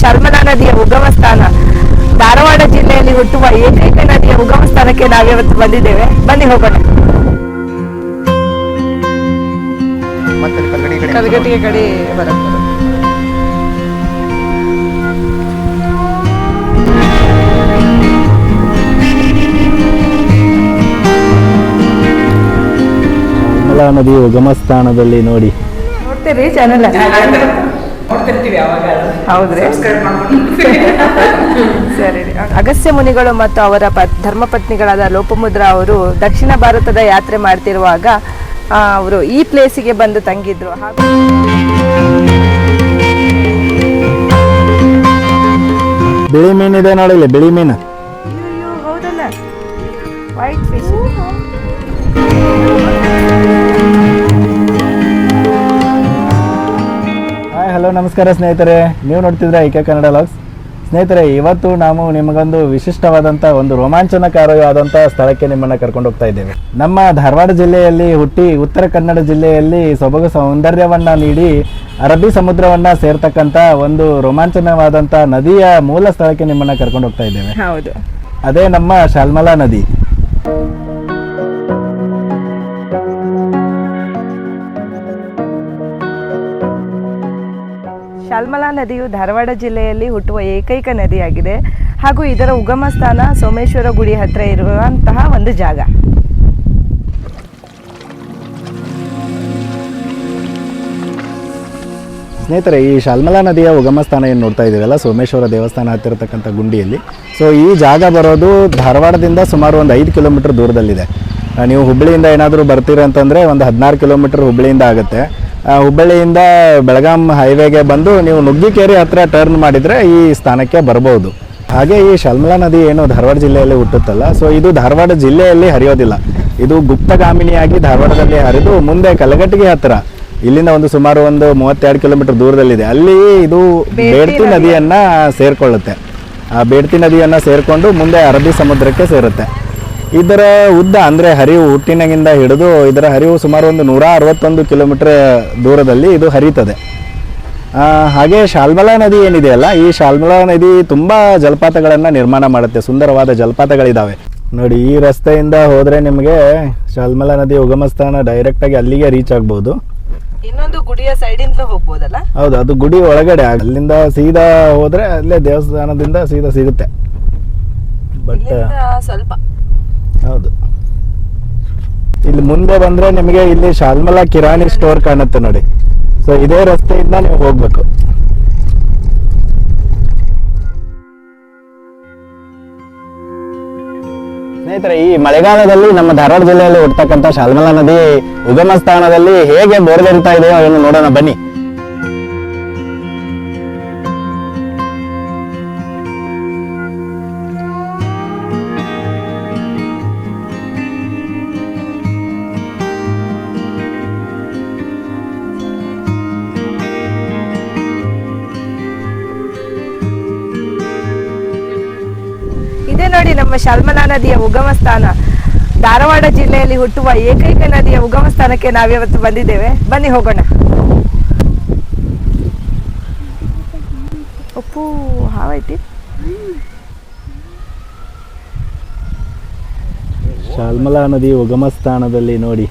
ಶರ್ಮಲಾ ನದಿಯ ಉಗಮ ಸ್ಥಾನ ಧಾರವಾಡ ಜಿಲ್ಲೆಯಲ್ಲಿ ಹುಟ್ಟುವ ಏಕೈಕ ನದಿಯ ಉಗಮ ಸ್ಥಾನಕ್ಕೆ ನಾವಿವತ್ತು ಬಂದಿದ್ದೇವೆ. ಬನ್ನಿ ಹೋಗೋಣ. ಕಲಗಟ್ಟಿಗೆ ಕಡೆ ಬರುತ್ತೆ ನದಿ ಉಗಮ ಸ್ಥಾನದಲ್ಲಿ ನೋಡಿ. ನೋಡ್ತೀರಿ ಚಾನೆಲ್ ನೋಡ್ತಿರ್ತೀವಿ ಹೌದ್ರಿ? ಸರಿ. ಅಗಸ್ತ್ಯ ಮುನಿಗಳು ಮತ್ತು ಅವರ ಪ ಧರ್ಮಪತ್ನಿಗಳಾದ ಲೋಪಮುದ್ರ ಅವರು ದಕ್ಷಿಣ ಭಾರತದ ಯಾತ್ರೆ ಮಾಡ್ತಿರುವಾಗ ಅವರು ಈ ಪ್ಲೇಸಿಗೆ ಬಂದು ತಂಗಿದ್ರು. ಹಾಗೂ ಬಿಳಿ ಮೀನಿದೆ ನೋಡಿ ಇಲ್ಲಿ ಬಿಳಿ ಮೀನು. ಹೌದಲ್ಲ? ವೈಟ್ ನಮಸ್ಕಾರ ಸ್ನೇಹಿತರೆ. ನೀವು ನೋಡ್ತಿದ್ರೆ ಐಕೆ ಕನ್ನಡ ಲಾಗ್ಸ್ ಸ್ನೇಹಿತರೆ ಇವತ್ತು ನಾವು ನಿಮಗೊಂದು ವಿಶಿಷ್ಟವಾದಂಥ ಒಂದು ರೋಮಾಂಚನಕಾರವಾದಂಥ ಸ್ಥಳಕ್ಕೆ ನಿಮ್ಮನ್ನು ಕರ್ಕೊಂಡು ಹೋಗ್ತಾ ಇದ್ದೇವೆ. ನಮ್ಮ ಧಾರವಾಡ ಜಿಲ್ಲೆಯಲ್ಲಿ ಹುಟ್ಟಿ ಉತ್ತರ ಕನ್ನಡ ಜಿಲ್ಲೆಯಲ್ಲಿ ಸೊಬಗು ಸೌಂದರ್ಯವನ್ನು ನೀಡಿ ಅರಬ್ಬಿ ಸಮುದ್ರವನ್ನು ಸೇರ್ತಕ್ಕಂಥ ಒಂದು ರೋಮಾಂಚನವಾದಂಥ ನದಿಯ ಮೂಲ ಸ್ಥಳಕ್ಕೆ ನಿಮ್ಮನ್ನು ಕರ್ಕೊಂಡು ಹೋಗ್ತಾ ಇದ್ದೇವೆ. ಹೌದು. ಅದೇ ನಮ್ಮ ಶಾಲ್ಮಲಾ ನದಿ. ಶಾಲ್ಮಲಾ ನದಿಯು ಧಾರವಾಡ ಜಿಲ್ಲೆಯಲ್ಲಿ ಹುಟ್ಟುವ ಏಕೈಕ ನದಿಯಾಗಿದೆ. ಹಾಗೂ ಇದರ ಉಗಮ ಸ್ಥಾನ ಸೋಮೇಶ್ವರ ಗುಡಿ ಹತ್ರ ಇರುವಂತಹ ಒಂದು ಜಾಗ. ಸ್ನೇಹಿತರೆ, ಈ ಶಾಲ್ಮಲಾ ನದಿಯ ಉಗಮ ಸ್ಥಾನ ಏನು ನೋಡ್ತಾ ಇದ್ದೀವಲ್ಲ ಸೋಮೇಶ್ವರ ದೇವಸ್ಥಾನ ಹತ್ತಿರತಕ್ಕಂಥ ಗುಂಡಿಯಲ್ಲಿ. ಸೊ ಈ ಜಾಗ ಬರೋದು ಧಾರವಾಡದಿಂದ ಸುಮಾರು ಒಂದು ಐದು ಕಿಲೋಮೀಟರ್ ದೂರದಲ್ಲಿದೆ. ನೀವು ಹುಬ್ಬಳ್ಳಿಯಿಂದ ಏನಾದರೂ ಬರ್ತೀರ ಅಂತಂದರೆ ಒಂದು ಹದಿನಾರು ಕಿಲೋಮೀಟರ್ ಹುಬ್ಬಳ್ಳಿಯಿಂದ ಆಗುತ್ತೆ. ಹುಬ್ಬಳ್ಳಿಯಿಂದ ಬೆಳಗಾಂ ಹೈವೇಗೆ ಬಂದು ನೀವು ನುಗ್ಗಿಕೇರಿ ಹತ್ರ ಟರ್ನ್ ಮಾಡಿದರೆ ಈ ಸ್ಥಾನಕ್ಕೆ ಬರಬಹುದು ಹಾಗೆ ಈ ಶಲ್ಮಲಾ ನದಿ ಏನು ಧಾರವಾಡ ಜಿಲ್ಲೆಯಲ್ಲಿ ಹುಟ್ಟುತ್ತಲ್ಲ ಸೊ ಇದು ಧಾರವಾಡ ಜಿಲ್ಲೆಯಲ್ಲಿ ಹರಿಯೋದಿಲ್ಲ. ಇದು ಗುಪ್ತಗಾಮಿನಿಯಾಗಿ ಧಾರವಾಡದಲ್ಲಿ ಹರಿದು ಮುಂದೆ ಕಲಗಟ್ಟಿಗೆ ಹತ್ತಿರ ಇಲ್ಲಿಂದ ಒಂದು ಸುಮಾರು ಒಂದು ಮೂವತ್ತೆರಡು ಕಿಲೋಮೀಟರ್ ದೂರದಲ್ಲಿದೆ. ಅಲ್ಲಿ ಇದು ಬೇಡ್ತಿ ನದಿಯನ್ನ ಸೇರ್ಕೊಳ್ಳುತ್ತೆ. ಆ ಬೇಡ್ತಿ ನದಿಯನ್ನ ಸೇರಿಕೊಂಡು ಮುಂದೆ ಅರಬ್ಬಿ ಸಮುದ್ರಕ್ಕೆ ಸೇರುತ್ತೆ. ಇದರ ಉದ್ದ ಅಂದ್ರೆ ಹರಿವು ಹುಟ್ಟಿನಗಿಂದ ಹಿಡಿದು ಇದರ ಹರಿವು ಸುಮಾರು ಒಂದು ನೂರ ಅರವತ್ತೊಂದು ಕಿಲೋಮೀಟರ್ ದೂರದಲ್ಲಿ ಇದು ಹರಿತದೆ ಆ, ಹಾಗೆ ಶಾಲ್ಮಲಾ ನದಿ ಏನಿದೆಯಲ್ಲ ಈ ಶಾಲ್ಮಲಾ ನದಿ ತುಂಬಾ ಜಲಪಾತಗಳನ್ನು ನಿರ್ಮಾಣ ಮಾಡುತ್ತೆ ಸುಂದರವಾದ ಜಲಪಾತಗಳಿದಾವೆ. ನೋಡಿ ಈ ರಸ್ತೆಯಿಂದ ಹೋದರೆ ನಿಮಗೆ ಶಾಲ್ಮಲಾ ನದಿ ಉಗಮ ಸ್ಥಾನ ಡೈರೆಕ್ಟ್ ಆಗಿ ಅಲ್ಲಿಗೆ ರೀಚ್ ಆಗ್ಬೋದು. ಇನ್ನೊಂದು ಗುಡಿಯ ಸೈಡಿಂದ ಹೋಗ್ಬೋದಲ್ಲ? ಹೌದು ಅದು ಗುಡಿ ಒಳಗಡೆ ಅಲ್ಲಿಂದ ಸೀದಾ ಹೋದರೆ ಅಲ್ಲೇ ದೇವಸ್ಥಾನದಿಂದ ಸೀದಾ ಸಿಗುತ್ತೆ. ಬಟ್ ಸ್ವಲ್ಪ. ಹೌದು. ಇಲ್ಲಿ ಮುಂದೆ ಬಂದ್ರೆ ನಿಮಗೆ ಇಲ್ಲಿ ಶಾಲ್ಮಲಾ ಕಿರಾಣಿ ಸ್ಟೋರ್ ಕಾಣುತ್ತೆ ನೋಡಿ. ಸೊ ಇದೇ ರಸ್ತೆಯಿಂದ ನೀವು ಹೋಗ್ಬೇಕು. ಸ್ನೇಹಿತರೆ, ಈ ಮಳೆಗಾಲದಲ್ಲಿ ನಮ್ಮ ಧಾರವಾಡ ಜಿಲ್ಲೆಯಲ್ಲಿ ಹುಟ್ಟತಕ್ಕಂಥ ಶಾಲ್ಮಲಾ ನದಿ ಉಗಮ ಸ್ಥಾನದಲ್ಲಿ ಹೇಗೆ ಬೋರ್ಗರಿತಾ ಇದೆಯೋ ಅದನ್ನು ನೋಡೋಣ ಬನ್ನಿ. ನಮ್ಮ ಶಾಲ್ಮಲಾ ನದಿಯ ಉಗಮ ಸ್ಥಾನ. ಧಾರವಾಡ ಜಿಲ್ಲೆಯಲ್ಲಿ ಹುಟ್ಟುವ ಏಕೈಕ ನದಿಯ ಉಗಮ ಸ್ಥಾನಕ್ಕೆ ನಾವಿವತ್ತು ಬಂದಿದ್ದೇವೆ. ಬನ್ನಿ ಹೋಗೋಣ. ಉಪ್ಪು ಹಾವೈತಿ ಶಾಲ್ಮಲಾ ನದಿ ಉಗಮ ಸ್ಥಾನದಲ್ಲಿ ನೋಡಿ.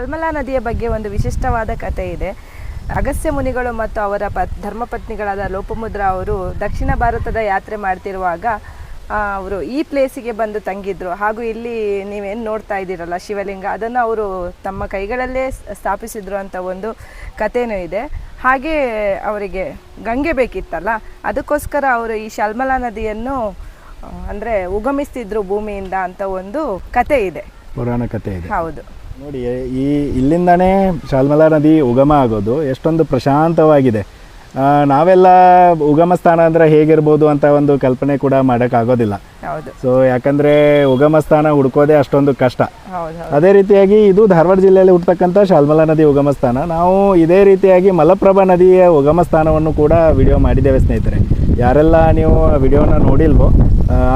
ಈ ಶಾಲ್ಮಲಾ ನದಿಯ ಬಗ್ಗೆ ಒಂದು ವಿಶಿಷ್ಟವಾದ ಕಥೆ ಇದೆ. ಅಗಸ್ತ್ಯ ಮುನಿಗಳು ಮತ್ತು ಅವರ ಪ ಧರ್ಮಪತ್ನಿಗಳಾದ ಲೋಪಮುದ್ರ ಅವರು ದಕ್ಷಿಣ ಭಾರತದ ಯಾತ್ರೆ ಮಾಡ್ತಿರುವಾಗ ಅವರು ಈ ಪ್ಲೇಸಿಗೆ ಬಂದು ತಂಗಿದ್ರು. ಹಾಗೂ ಇಲ್ಲಿ ನೀವೇನು ನೋಡ್ತಾ ಇದ್ದೀರಲ್ಲ ಶಿವಲಿಂಗ ಅದನ್ನು ಅವರು ತಮ್ಮ ಕೈಗಳಲ್ಲೇ ಸ್ಥಾಪಿಸಿದ್ರು ಅಂತ ಒಂದು ಕಥೆನೂ ಇದೆ. ಹಾಗೆ ಅವರಿಗೆ ಗಂಗೆ ಬೇಕಿತ್ತಲ್ಲ ಅದಕ್ಕೋಸ್ಕರ ಅವರು ಈ ಶಲ್ಮಲಾ ನದಿಯನ್ನು ಅಂದರೆ ಉಗಮಿಸ್ತಿದ್ರು ಭೂಮಿಯಿಂದ ಅಂತ ಒಂದು ಕತೆ ಇದೆ. ಪುರಾಣ ಕಥೆ ಇದೆ. ಹೌದು. ನೋಡಿ ಈ ಇಲ್ಲಿಂದನೇ ಶಾಲ್ಮಲಾ ನದಿ ಉಗಮ ಆಗೋದು. ಎಷ್ಟೊಂದು ಪ್ರಶಾಂತವಾಗಿದೆ. ನಾವೆಲ್ಲ ಉಗಮ ಸ್ಥಾನ ಅಂದರೆ ಹೇಗಿರ್ಬೋದು ಅಂತ ಒಂದು ಕಲ್ಪನೆ ಕೂಡ ಮಾಡೋಕ್ಕಾಗೋದಿಲ್ಲ. ಸೊ ಯಾಕಂದರೆ ಉಗಮ ಸ್ಥಾನ ಹುಡ್ಕೋದೇ ಅಷ್ಟೊಂದು ಕಷ್ಟ. ಅದೇ ರೀತಿಯಾಗಿ ಇದು ಧಾರವಾಡ ಜಿಲ್ಲೆಯಲ್ಲಿ ಹುಡ್ತಕ್ಕಂಥ ಶಾಲ್ಮಲಾ ನದಿ ಉಗಮ ಸ್ಥಾನ. ನಾವು ಇದೇ ರೀತಿಯಾಗಿ ಮಲಪ್ರಭಾ ನದಿಯ ಉಗಮ ಸ್ಥಾನವನ್ನು ಕೂಡ ವಿಡಿಯೋ ಮಾಡಿದ್ದೇವೆ ಸ್ನೇಹಿತರೆ. ಯಾರೆಲ್ಲ ನೀವು ವಿಡಿಯೋನ ನೋಡಿಲ್ವೋ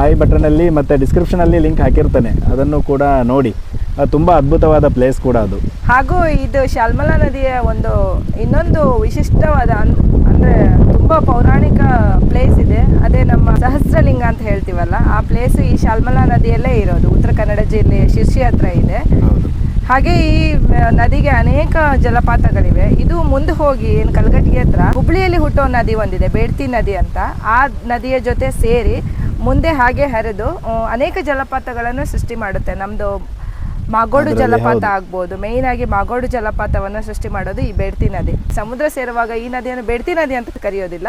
ಐ ಬಟನಲ್ಲಿ ಮತ್ತು ಡಿಸ್ಕ್ರಿಪ್ಷನಲ್ಲಿ ಲಿಂಕ್ ಹಾಕಿರ್ತಾನೆ. ಅದನ್ನು ಕೂಡ ನೋಡಿ. ತುಂಬ ಅದ್ಭುತವಾದ ಪ್ಲೇಸ್ ಕೂಡ ಅದು. ಹಾಗೂ ಇದು ಶಾಲ್ಮಲಾ ನದಿಯ ಒಂದು ಇನ್ನೊಂದು ವಿಶಿಷ್ಟವಾದ ಅಂದ್ರೆ ತುಂಬಾ ಪೌರಾಣಿಕ ಪ್ಲೇಸ್ ಇದೆ. ಅದೇ ನಮ್ಮ ಸಹಸ್ರಲಿಂಗ ಅಂತ ಹೇಳ್ತೀವಲ್ಲ ಆ ಪ್ಲೇಸ್ ಈ ಶಾಲ್ಮಲಾ ನದಿಯಲ್ಲೇ ಇರೋದು. ಉತ್ತರ ಕನ್ನಡ ಜಿಲ್ಲೆಯ ಶಿರ್ಸಿ ಹತ್ರ ಇದೆ. ಹಾಗೆ ಈ ನದಿಗೆ ಅನೇಕ ಜಲಪಾತಗಳಿವೆ. ಇದು ಮುಂದೆ ಹೋಗಿ ಏನು ಕಲ್ಗಟ್ಟಿಗೆ ಹತ್ರ ಹುಬ್ಳಿಯಲ್ಲಿ ಹುಟ್ಟೋ ನದಿ ಒಂದಿದೆ ಬೇಡ್ತಿ ನದಿ ಅಂತ. ಆ ನದಿಯ ಜೊತೆ ಸೇರಿ ಮುಂದೆ ಹಾಗೆ ಹರಿದು ಅನೇಕ ಜಲಪಾತಗಳನ್ನು ಸೃಷ್ಟಿ ಮಾಡುತ್ತೆ. ನಮ್ದು ಮಾಗೋಡು ಜಲಪಾತ. ಆಗ್ಬೋದು. ಮೇಯ್ನ್ ಆಗಿ ಮಾಗೋಡು ಜಲಪಾತವನ್ನು ಸೃಷ್ಟಿ ಮಾಡೋದು ಈ ಬೇಡ್ತಿ ನದಿ. ಸಮುದ್ರ ಸೇರುವಾಗ ಈ ನದಿಯನ್ನು ಬೇಡ್ತಿ ನದಿ ಅಂತ ಕರೆಯೋದಿಲ್ಲ.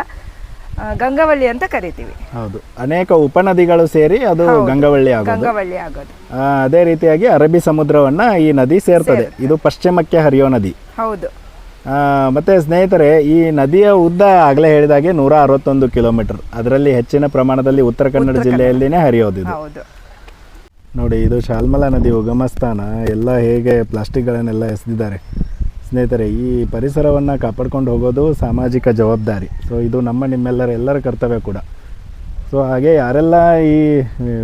ಗಂಗಾವಳ್ಳಿ ಅಂತ ಕರಿತೀವಿ. ಹೌದು. ಅನೇಕ ಉಪನದಿಗಳು ಸೇರಿ ಅದು ಗಂಗವಳ್ಳಿ ಗಂಗಾವಳ್ಳಿ ಆಗೋದು. ಅದೇ ರೀತಿಯಾಗಿ ಅರಬ್ಬಿ ಸಮುದ್ರವನ್ನ ಈ ನದಿ ಸೇರ್ತದೆ. ಇದು ಪಶ್ಚಿಮಕ್ಕೆ ಹರಿಯೋ ನದಿ. ಹೌದು. ಮತ್ತೆ ಸ್ನೇಹಿತರೆ ಈ ನದಿಯ ಉದ್ದ ಆಗಲೇ ಹೇಳಿದಾಗೆ ನೂರ ಅರವತ್ತೊಂದು ಕಿಲೋಮೀಟರ್. ಅದರಲ್ಲಿ ಹೆಚ್ಚಿನ ಪ್ರಮಾಣದಲ್ಲಿ ಉತ್ತರ ಕನ್ನಡ ಜಿಲ್ಲೆಯಲ್ಲಿನೇ ಹರಿಯೋದಿದೆ ನೋಡಿ ಇದು ಶಾಲ್ಮಲಾ ನದಿ ಉಗಮ ಸ್ಥಾನ ಎಲ್ಲ ಹೇಗೆ ಪ್ಲಾಸ್ಟಿಕ್ಗಳನ್ನೆಲ್ಲ ಎಸೆದಿದ್ದಾರೆ. ಸ್ನೇಹಿತರೆ ಈ ಪರಿಸರವನ್ನು ಕಾಪಾಡ್ಕೊಂಡು ಹೋಗೋದು ಸಾಮಾಜಿಕ ಜವಾಬ್ದಾರಿ. ಸೊ ಇದು ನಮ್ಮ ನಿಮ್ಮೆಲ್ಲರ ಎಲ್ಲರ ಕರ್ತವ್ಯ ಕೂಡ. ಸೊ ಹಾಗೆ ಯಾರೆಲ್ಲ ಈ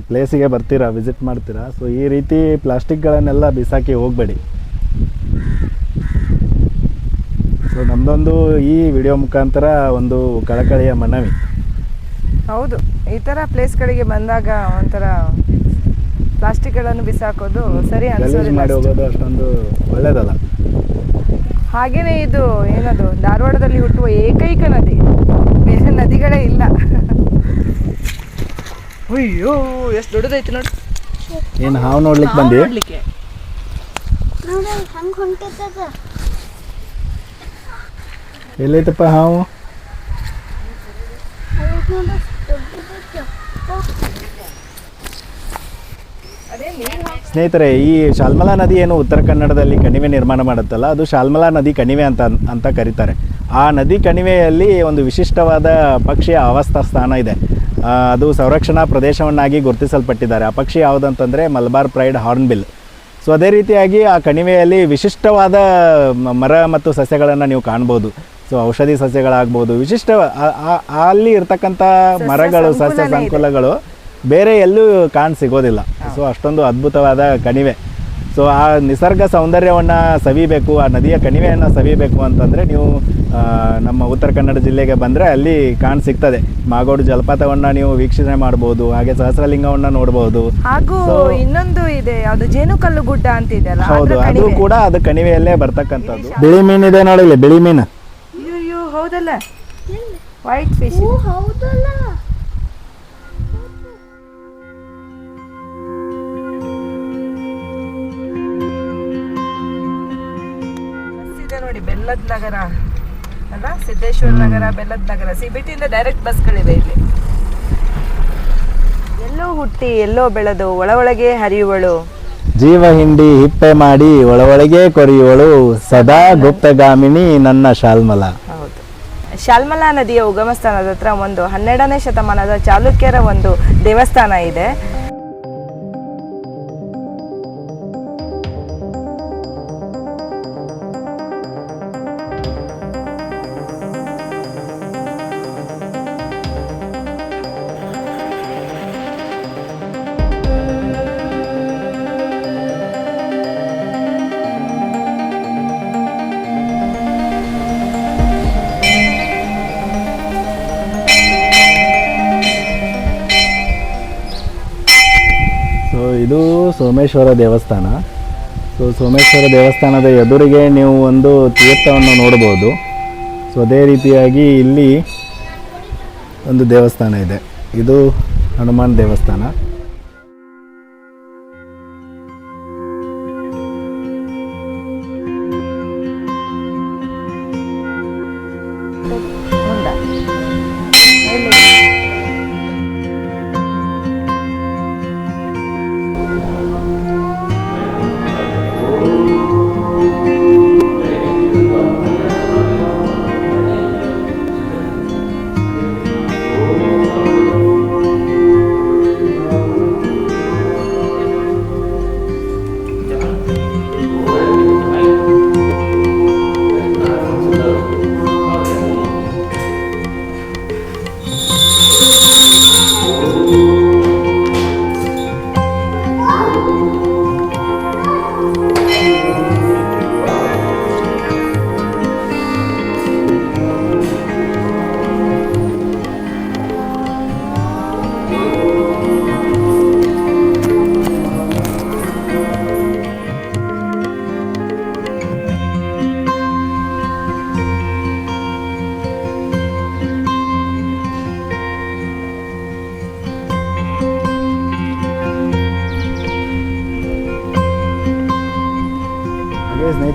ಪ್ಲೇಸಿಗೆ ಬರ್ತೀರಾ ವಿಸಿಟ್ ಮಾಡ್ತೀರಾ ಸೊ ಈ ರೀತಿ ಪ್ಲಾಸ್ಟಿಕ್ಗಳನ್ನೆಲ್ಲ ಬಿಸಾಕಿ ಹೋಗಬೇಡಿ. ಸೊ ನಮ್ಮದೊಂದು ಈ ವಿಡಿಯೋ ಮುಖಾಂತರ ಒಂದು ಕಳಕಳಿಯ ಮನವಿ. ಹೌದು ಈ ಥರ ಪ್ಲೇಸ್ಗಳಿಗೆ ಬಂದಾಗ ಒಂಥರ ಪ್ಲಾಸ್ಟಿಕ್ಗಳನ್ನು ಬಿಸಾಕೋದು ಸರಿ ಅನ್ಸೋದಿಲ್ಲ ಮಾಡಿ ಹೋಗೋದು ಅಷ್ಟೊಂದು ಒಳ್ಳೇದಲ್ಲ. ಹಾಗೇನೆ ಇದು ಏನದು ಧಾರವಾಡದಲ್ಲಿ ಹುಟ್ಟುವ ಏಕೈಕ ನದಿ. ಬೇರೆ ನದಿಗಳೇ ಇಲ್ಲ. ಅಯ್ಯೋ ಎಷ್ಟು ದೊಡ್ಡದೈತಿ ನೋಡಿ. ಏನು ಹಾವು ನೋಡ್ಲಿಕ್ಕೆ. ಬಂದು ನೋಡ್ಲಿಕ್ಕೆ ನೋಡಿ ಹಂಗೆ ಹೊಂಟದ ಎಲ್ಲೈತಪ್ಪ ಹಾವು? ಸ್ನೇಹಿತರೆ, ಈ ಶಾಲ್ಮಲಾ ನದಿ ಏನು ಉತ್ತರ ಕನ್ನಡದಲ್ಲಿ ಕಣಿವೆ ನಿರ್ಮಾಣ ಮಾಡುತ್ತಲ್ಲ, ಅದು ಶಾಲ್ಮಲಾ ನದಿ ಕಣಿವೆ ಅಂತ ಅಂತ ಕರೀತಾರೆ. ಆ ನದಿ ಕಣಿವೆಯಲ್ಲಿ ಒಂದು ವಿಶಿಷ್ಟವಾದ ಪಕ್ಷಿಯ ಆವಾಸ ಸ್ಥಾನ ಇದೆ ಅದು ಸಂರಕ್ಷಣಾ ಪ್ರದೇಶವನ್ನಾಗಿ ಗುರುತಿಸಲ್ಪಟ್ಟಿದ್ದಾರೆ. ಆ ಪಕ್ಷಿ ಯಾವುದಂತಂದರೆ ಮಲಬಾರ್ ಪ್ರೈಡ್ ಹಾರ್ನ್ಬಿಲ್. ಸೊ, ಅದೇ ರೀತಿಯಾಗಿ ಆ ಕಣಿವೆಯಲ್ಲಿ ವಿಶಿಷ್ಟವಾದ ಮರ ಮತ್ತು ಸಸ್ಯಗಳನ್ನು ನೀವು ಕಾಣ್ಬೋದು. ಸೊ ಔಷಧಿ ಸಸ್ಯಗಳಾಗ್ಬೋದು ವಿಶಿಷ್ಟ ಅಲ್ಲಿ ಇರ್ತಕ್ಕಂಥ ಮರಗಳು ಸಸ್ಯ ಸಂಕುಲಗಳು ಬೇರೆ ಎಲ್ಲೂ ಕಾಣ್ ಸಿಗೋದಿಲ್ಲ. ಸೊ ಅಷ್ಟೊಂದು ಅದ್ಭುತವಾದ ಕಣಿವೆ. ಸೊ ಆ ನಿಸರ್ಗ ಸೌಂದರ್ಯವನ್ನು ಸವಿಬೇಕು ಆ ನದಿಯ ಕಣಿವೆಯನ್ನು ಸವಿಬೇಕು ಅಂತಂದರೆ ನೀವು ನಮ್ಮ ಉತ್ತರ ಕನ್ನಡ ಜಿಲ್ಲೆಗೆ ಬಂದರೆ ಅಲ್ಲಿ ಕಾಣ್ ಸಿಗ್ತದೆ. ಮಾಗೋಡು ಜಲಪಾತವನ್ನು ನೀವು ವೀಕ್ಷಣೆ ಮಾಡ್ಬೋದು ಹಾಗೆ ಸಹಸ್ರಲಿಂಗವನ್ನು ನೋಡ್ಬೋದು. ಹಾಗೂ ಇನ್ನೊಂದು ಇದೆ ಯಾವುದು ಜೇನುಕಲ್ಲು ಗುಡ್ಡ ಅಂತ ಇದೆಯಲ್ಲ ಹೌದು ಅದು ಕೂಡ ಅದು ಕಣಿವೆಯಲ್ಲೇ ಬರ್ತಕ್ಕಂಥದ್ದು. ಬಿಳಿ ಮೀನಿದೆ ನೋಡಿಲ್ಲ ಬಿಳಿ ಮೀನು. ಹೌದಲ್ಲ? ವೈಟ್ ಫಿಶ್ ಓ ಹೌದಲ್ಲ. ನೋಡಿ ಬೆಲ್ಲದ ನಗರ. ಅಲ್ಲ ಸಿದ್ದೇಶ್ವರ ನಗರ ಬೆಲ್ಲದ ನಗರ. ಸಿಬಿಟಿಯಿಂದ ಡೈರೆಕ್ಟ್ ಬಸ್ಗಳಿವೆ ಇಲ್ಲಿ. ಎಲ್ಲೋ ಹುಟ್ಟಿ ಎಲ್ಲೋ ಬೆಳೆದು ಒಳ ಒಳಗೆ ಹರಿಯುವಳು. ಜೀವ ಹಿಂಡಿ ಹಿಪ್ಪೆ ಮಾಡಿ ಒಳೊಳಗೆ ಕೊರಿಯುವಳು. ಸದಾ ಗುಪ್ತಗಾಮಿನಿ ನನ್ನ ಶಾಲ್ಮಲ. ಶಾಲ್ಮಲಾ ನದಿಯ ಉಗಮ ಸ್ಥಾನದ ಹತ್ರ ಒಂದು ಹನ್ನೆರಡನೇ ಶತಮಾನದ ಚಾಲುಕ್ಯರ ಒಂದು ದೇವಸ್ಥಾನ ಇದೆ. ಇದು ಸೋಮೇಶ್ವರ ದೇವಸ್ಥಾನ. ಸೊ ಸೋಮೇಶ್ವರ ದೇವಸ್ಥಾನದ ಎದುರಿಗೆ ನೀವು ಒಂದು ತೀರ್ಥವನ್ನು ನೋಡ್ಬೋದು ಸೊ ಅದೇ ರೀತಿಯಾಗಿ ಇಲ್ಲಿ ಒಂದು ದೇವಸ್ಥಾನ ಇದೆ. ಇದು ಹನುಮಾನ್ ದೇವಸ್ಥಾನ.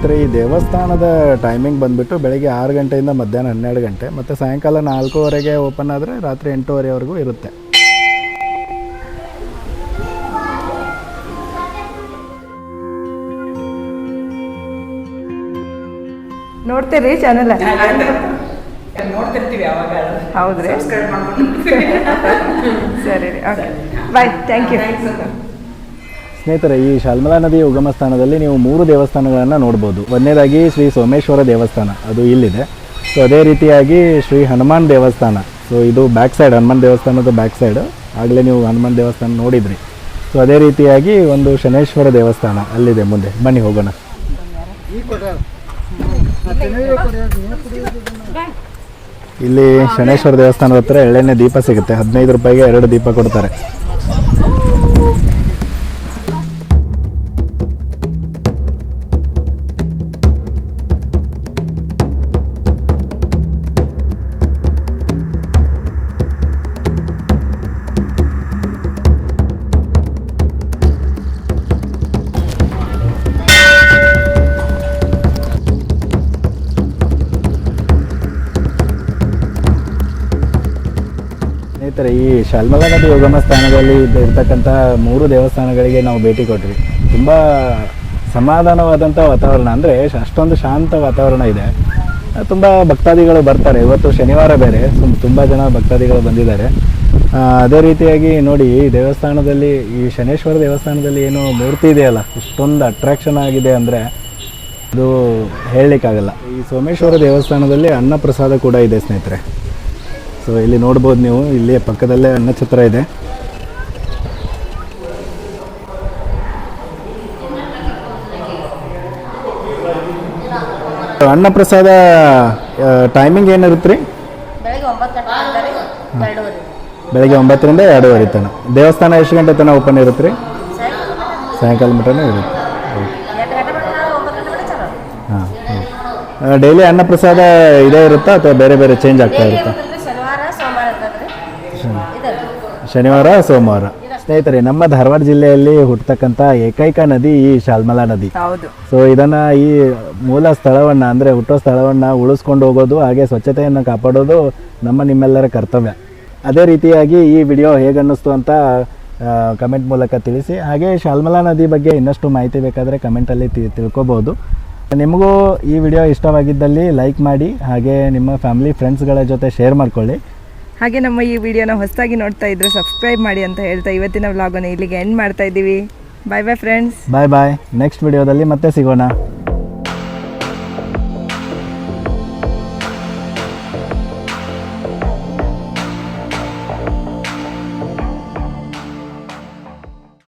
ಸ್ನೇಹಿತರೆ ಈ ದೇವಸ್ಥಾನದ ಟೈಮಿಂಗ್ ಬಂದ್ಬಿಟ್ಟು ಬೆಳಗ್ಗೆ ಆರು ಗಂಟೆಯಿಂದ ಮಧ್ಯಾಹ್ನ ಹನ್ನೆರಡು ಗಂಟೆ ಮತ್ತು ಸಾಯಂಕಾಲ ನಾಲ್ಕೂವರೆಗೆ ಓಪನ್ ಆದರೆ ರಾತ್ರಿ ಎಂಟೂವರೆವರೆಗೂ ಇರುತ್ತೆ. ನೋಡ್ತೀರಿ ಚಾನಲ್ ನೋಡ್ತಿರ್ತೀವಿ ಯಾವಾಗ. ಹೌದ್ರಿ? ಸಬ್ಸ್ಕ್ರೈಬ್ ಮಾಡ್ಕೊಂಡು. ಸರಿ ರೀ ಓಕೆ ಬಾಯ್ ಥ್ಯಾಂಕ್ ಯು ಸ್ನೇಹಿತರೆ, ಈ ಶಾಲ್ಮಲಾ ನದಿಯ ಉಗಮ ಸ್ಥಾನದಲ್ಲಿ ನೀವು ಮೂರು ದೇವಸ್ಥಾನಗಳನ್ನು ನೋಡ್ಬೋದು. ಒಂದನೇದಾಗಿ ಶ್ರೀ ಸೋಮೇಶ್ವರ ದೇವಸ್ಥಾನ, ಅದು ಇಲ್ಲಿದೆ. ಸೊ ಅದೇ ರೀತಿಯಾಗಿ ಶ್ರೀ ಹನುಮಾನ್ ದೇವಸ್ಥಾನ. ಸೊ ಇದು ಬ್ಯಾಕ್ ಸೈಡ್ ಹನುಮಾನ್ ದೇವಸ್ಥಾನದ ಬ್ಯಾಕ್ ಸೈಡ್ ಆಗಲೇ ನೀವು ಹನುಮಾನ್ ದೇವಸ್ಥಾನ ನೋಡಿದ್ರಿ. ಸೊ ಅದೇ ರೀತಿಯಾಗಿ ಒಂದು ಶನೇಶ್ವರ ದೇವಸ್ಥಾನ ಅಲ್ಲಿದೆ ಮುಂದೆ. ಬನ್ನಿ, ಹೋಗೋಣ. ಇಲ್ಲಿ ಶನೇಶ್ವರ ದೇವಸ್ಥಾನದ ಹತ್ರ ಎಳ್ಳೆಣ್ಣೆ ದೀಪ ಸಿಗುತ್ತೆ. ಹದಿನೈದು ರೂಪಾಯಿಗೆ ಎರಡು ದೀಪ ಕೊಡ್ತಾರೆ. ಈ ಶಾಲ್ಮಲಾ ನದಿ ಉಗಮ ಸ್ಥಾನದಲ್ಲಿ ಇರ್ತಕ್ಕಂಥ ಮೂರು ದೇವಸ್ಥಾನಗಳಿಗೆ ನಾವು ಭೇಟಿ ಕೊಟ್ವಿ. ತುಂಬ ಸಮಾಧಾನವಾದಂಥ ವಾತಾವರಣ. ಅಂದರೆ ಅಷ್ಟೊಂದು ಶಾಂತ ವಾತಾವರಣ ಇದೆ. ತುಂಬ ಭಕ್ತಾದಿಗಳು ಬರ್ತಾರೆ. ಇವತ್ತು ಶನಿವಾರ ಬೇರೆ. ತುಂಬ ಜನ ಭಕ್ತಾದಿಗಳು ಬಂದಿದ್ದಾರೆ. ಅದೇ ರೀತಿಯಾಗಿ ನೋಡಿ ದೇವಸ್ಥಾನದಲ್ಲಿ, ಈ ಶನೇಶ್ವರ ದೇವಸ್ಥಾನದಲ್ಲಿ ಏನು ಮೂರ್ತಿ ಇದೆಯಲ್ಲ, ಇಷ್ಟೊಂದು ಅಟ್ರಾಕ್ಷನ್ ಆಗಿದೆ ಅಂದರೆ ಅದು ಹೇಳಲಿಕ್ಕಾಗಲ್ಲ. ಈ ಸೋಮೇಶ್ವರ ದೇವಸ್ಥಾನದಲ್ಲಿ ಅನ್ನಪ್ರಸಾದ ಕೂಡ ಇದೆ ಸ್ನೇಹಿತರೆ. ಸೊ ಇಲ್ಲಿ ನೋಡ್ಬೋದು ನೀವು. ಇಲ್ಲಿ ಪಕ್ಕದಲ್ಲೇ ಅನ್ನಛತ್ರ ಇದೆ. ಅನ್ನ ಪ್ರಸಾದ ಟೈಮಿಂಗ್ ಏನಿರುತ್ತೆ ರೀ. ಬೆಳಗ್ಗೆ ಒಂಬತ್ತರಿಂದ ಎರಡೂವರೆ ತನಕ. ದೇವಸ್ಥಾನ ಎಷ್ಟು ಗಂಟೆ ತನಕ ಓಪನ್ ಇರುತ್ತೆ. ರೀ ಸಾಯಂಕಾಲ ಮಟನೇ ಇರುತ್ತೆ. ಹಾಂ ಡೈಲಿ ಅನ್ನ ಪ್ರಸಾದ ಇದೇ ಇರುತ್ತಾ ಅಥವಾ ಬೇರೆ ಬೇರೆ ಚೇಂಜ್ ಆಗ್ತಾ ಇರುತ್ತಾ. ಶನಿವಾರ ಸೋಮವಾರ. ಸ್ನೇಹಿತರೆ ನಮ್ಮ ಧಾರವಾಡ ಜಿಲ್ಲೆಯಲ್ಲಿ ಹುಟ್ಟತಕ್ಕಂಥ ಏಕೈಕ ನದಿ ಈ ಶಾಲ್ಮಲಾ ನದಿ. ಸೊ ಇದನ್ನ ಈ ಮೂಲ ಸ್ಥಳವನ್ನ ಅಂದ್ರೆ ಹುಟ್ಟೋ ಸ್ಥಳವನ್ನ ಉಳಿಸ್ಕೊಂಡು ಹೋಗೋದು ಹಾಗೆ ಸ್ವಚ್ಛತೆಯನ್ನು ಕಾಪಾಡೋದು ನಮ್ಮ ನಿಮ್ಮೆಲ್ಲರ ಕರ್ತವ್ಯ. ಅದೇ ರೀತಿಯಾಗಿ ಈ ವಿಡಿಯೋ ಹೇಗನ್ನಿಸ್ತು ಅಂತ ಕಮೆಂಟ್ ಮೂಲಕ ತಿಳಿಸಿ. ಹಾಗೆ ಶಾಲ್ಮಲಾ ನದಿ ಬಗ್ಗೆ ಇನ್ನಷ್ಟು ಮಾಹಿತಿ ಬೇಕಾದರೆ ಕಮೆಂಟಲ್ಲಿ ಅಲ್ಲಿ ತಿಳ್ಕೊಬೋದು. ನಿಮಗೂ ಈ ವಿಡಿಯೋ ಇಷ್ಟವಾಗಿದ್ದಲ್ಲಿ ಲೈಕ್ ಮಾಡಿ ಹಾಗೆ ನಿಮ್ಮ ಫ್ಯಾಮಿಲಿ ಫ್ರೆಂಡ್ಸ್ಗಳ ಜೊತೆ ಶೇರ್ ಮಾಡ್ಕೊಳ್ಳಿ. ಹಾಗೆ ನಮ್ಮ ಈ ವಿಡಿಯೋನ ಹೊಸದಾಗಿ ನೋಡ್ತಾ ಇದ್ರೆ ಸಬ್ಸ್ಕ್ರೈಬ್ ಮಾಡಿ ಅಂತ ಹೇಳ್ತಾ ಇವತ್ತಿನ ವ್ಲಾಗನ್ನು ಇಲ್ಲಿಗೆ ಎಂಡ್ ಮಾಡ್ತಾ ಇದ್ದೀವಿ. ಬಾಯ್ ಬಾಯ್ ಫ್ರೆಂಡ್ಸ್ ಬಾಯ್ ಬಾಯ್ ನೆಕ್ಸ್ಟ್ ವಿಡಿಯೋದಲ್ಲಿ ಮತ್ತೆ ಸಿಗೋಣ.